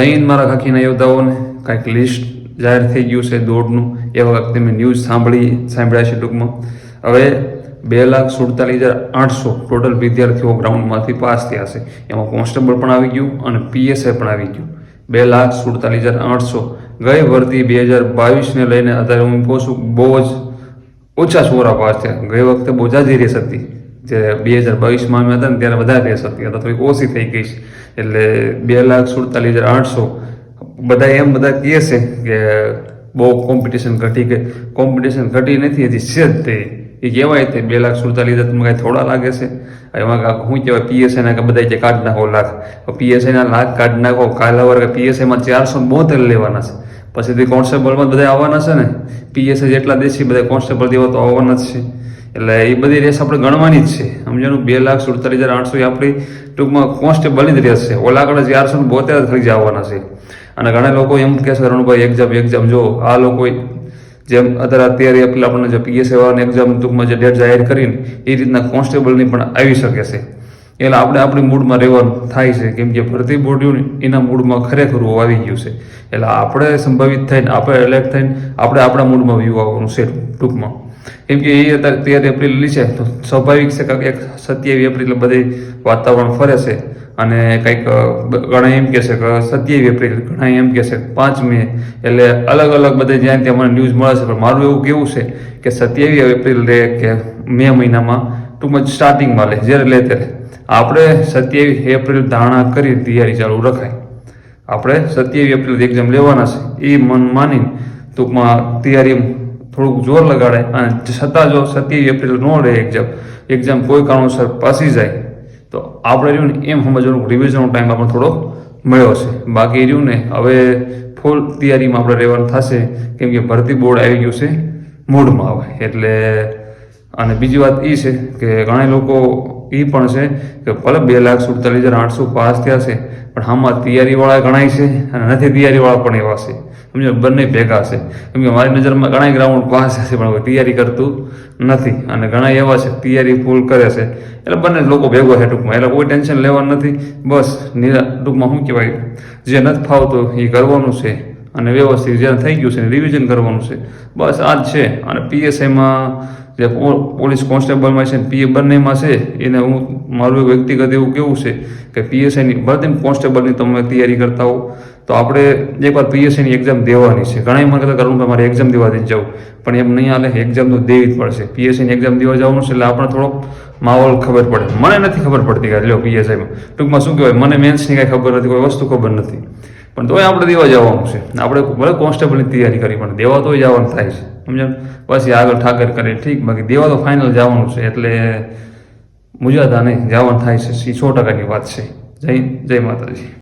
હિન્દ મારા ખાખીના યોદ્ધાઓને કાંઈક લિસ્ટ જાહેર થઈ ગયું છે દોડનું એ વખતે મેં ન્યૂઝ સાંભળી, સાંભળ્યા છે ટૂંકમાં. હવે બે લાખ સુડતાલીસ હજાર આઠસો ટોટલ વિદ્યાર્થીઓ ગ્રાઉન્ડમાંથી પાસ થયા છે. એમાં કોન્સ્ટેબલ પણ આવી ગયું અને પીએસઆઈ પણ આવી ગયું. બે લાખ સુડતાલીસ હજાર આઠસો. ગઈ વર્ધી બે હજાર બાવીસને લઈને અત્યારે હું કહું છું બહુ જ ઓછા છોરા પાસ થયા. ગઈ વખતે બહુ જ રેસ હતી. જે બે હજાર બાવીસમાં અમે હતા ને ત્યારે વધારે કેસ હતી. અથવા થોડીક ઓછી થઈ ગઈ છે. એટલે બે લાખ સુડતાલીસ હજાર આઠસો. બધા એમ બધા કહે છે કે બહુ કોમ્પિટિશન ઘટી કે કોમ્પિટિશન ઘટી નથી, હજી છે જ તે. એ કહેવાય તે બે લાખ સુડતાલીસ હજાર તમને કાંઈ થોડા લાગે છે? એમાં શું કહેવાય? પીએસઆઈના કે બધા કાઢ નાખો લાખ. પીએસઆઈના લાખ કાઢ નાખો કાલા વર્ગ પીએસઆઈમાં ચારસો બોતેર લેવાના છે. પછી તે કોન્સ્ટેબલમાં બધા આવવાના છે ને? પીએસઆઈ જેટલા દેશી બધા કોન્સ્ટેબલ દેવા તો આવવાના જ છે. એટલે એ બધી રેસ આપણે ગણવાની જ છે. સમજાનું બે લાખ સુડતાલીસ હજાર આઠસો એ આપણી ટૂંકમાં કોન્સ્ટેબલની જ રેસ છે. ઓલા આગળ ચારસો ને બોતેર થઈ જવાના છે. અને ઘણા લોકો એમ કહે છે, રણુભાઈ એક્ઝામ એક્ઝામ જો આ લોકો જેમ અત્યારે અત્યારે પેલા આપણને જે પીએસઆઈ વાળાની એક્ઝામ ટૂંકમાં જે ડેટ જાહેર કરીને એ રીતના કોન્સ્ટેબલની પણ આવી શકે છે. એટલે આપણે આપણી મૂડમાં રહેવાનું થાય છે. કેમ કે ભરતી બોર્ડ્યું એના મૂડમાં ખરેખર આવી ગયું છે. એટલે આપણે સંભવિત થઈને, આપણે એલર્ટ થઈને, આપણે આપણા મૂડમાં વ્યૂ આવવાનું છે ટૂંકમાં. કેમ કે એ અત્યારે તેર એપ્રિલ છે, તો સ્વાભાવિક છે કે એક સત્યાવીસ એપ્રિલ બધે વાતાવરણ ફરે છે. અને કંઈક ઘણા એમ કહે છે કે સત્યાવીસ એપ્રિલ, ઘણા એમ કહે છે પાંચ મે, એટલે અલગ અલગ બધે જ્યાં ત્યાં મને ન્યૂઝ મળે છે, પણ મારું એવું કેવું છે કે સત્યાવીસ એપ્રિલ રે કે મે મહિનામાં ટૂંકમાં સ્ટાર્ટિંગમાં લે, જ્યારે લે ત્યારે. આપણે સત્યાવીસ એપ્રિલ ધારણા કરી, તૈયારી ચાલુ રખાય. આપણે સત્યાવીસ એપ્રિલ એક્ઝામ લેવાના છે, એ મન માની ટૂંકમાં તૈયારી થોડુંક જોર લગાડે અને છતાં જો સત્યાવીસ એપ્રિલ ન રહે એક્ઝામ એક્ઝામ કોઈ કારણોસર પાસી જાય, તો આપણે રહ્યું ને એમ સમજવાનું રિવિઝનનો ટાઈમ આપણે થોડો મળ્યો છે બાકી રહ્યું ને હવે ફૂલ તૈયારીમાં આપણે રહેવાનું થશે, કેમ કે ભરતી બોર્ડ આવી ગયું છે મૂડમાં આવે એટલે, અને બીજી વાત એ છે કે ઘણા લોકો એ પણ છે કે ભલે બે લાખ સુડતાલીસ હજાર આઠસો પાસ થયા છે, પણ આમાં તૈયારીવાળા ઘણાય છે અને નથી તૈયારીવાળા પણ એવા છે. સમજો, બંને ભેગા છે. કેમ કે મારી નજરમાં ઘણા ગ્રાઉન્ડ પાસ છે પણ હવે તૈયારી કરતું નથી. અને ઘણા એવા છે, તૈયારી ફૂલ કરે છે. એટલે બંને લોકો ભેગો છે ટૂંકમાં. એટલે કોઈ ટેન્શન લેવાનું નથી. બસ, નિરા, ટૂંકમાં શું કહેવાય? જે નથી ફાવતું, એ કરવાનું છે. અને વ્યવસ્થિત જે થઈ ગયું છે રિવિઝન કરવાનું છે. બસ, આ જ છે. અને પીએસઆઈમાં જે પોલીસ કોન્સ્ટેબલમાં છે પીએ બંનેમાં છે, એને હું મારું વ્યક્તિગત એવું કેવું છે કે પીએસઆઈની બધી કોન્સ્ટેબલની તમે તૈયારી કરતા હો, તો આપણે એકવાર પીએસઆઈની એક્ઝામ દેવાની છે. ઘણા મને કહેતા કરું કે મારે એક્ઝામ દેવા દઈને જાઉં પણ એમ નહીં હાલે એક્ઝામ તો દેવી જ પડશે. પીએસસીની એક્ઝામ દેવા જવાનું છે એટલે આપણે થોડોક માહોલ ખબર પડે. મને નથી ખબર પડતી કે લ્યો પીએસઆઈમાં ટૂંકમાં શું કહેવાય, મને મેન્સની કાંઈ ખબર નથી, કોઈ વસ્તુ ખબર નથી. પણ તોય આપણે દેવા જવાનું છે. આપણે ભલે કોન્સ્ટેબલની તૈયારી કરી, પણ દેવા તોય જવાનું થાય છે. સમજાયું? પછી આગળ ઠાકર કરે, ઠીક, બાકી દેવા તો ફાઇનલ જવાનું છે, એટલે મુજાતા નહીં, જવાનું થાય છે. એ સો ટકાની વાત છે. જય જય માતાજી.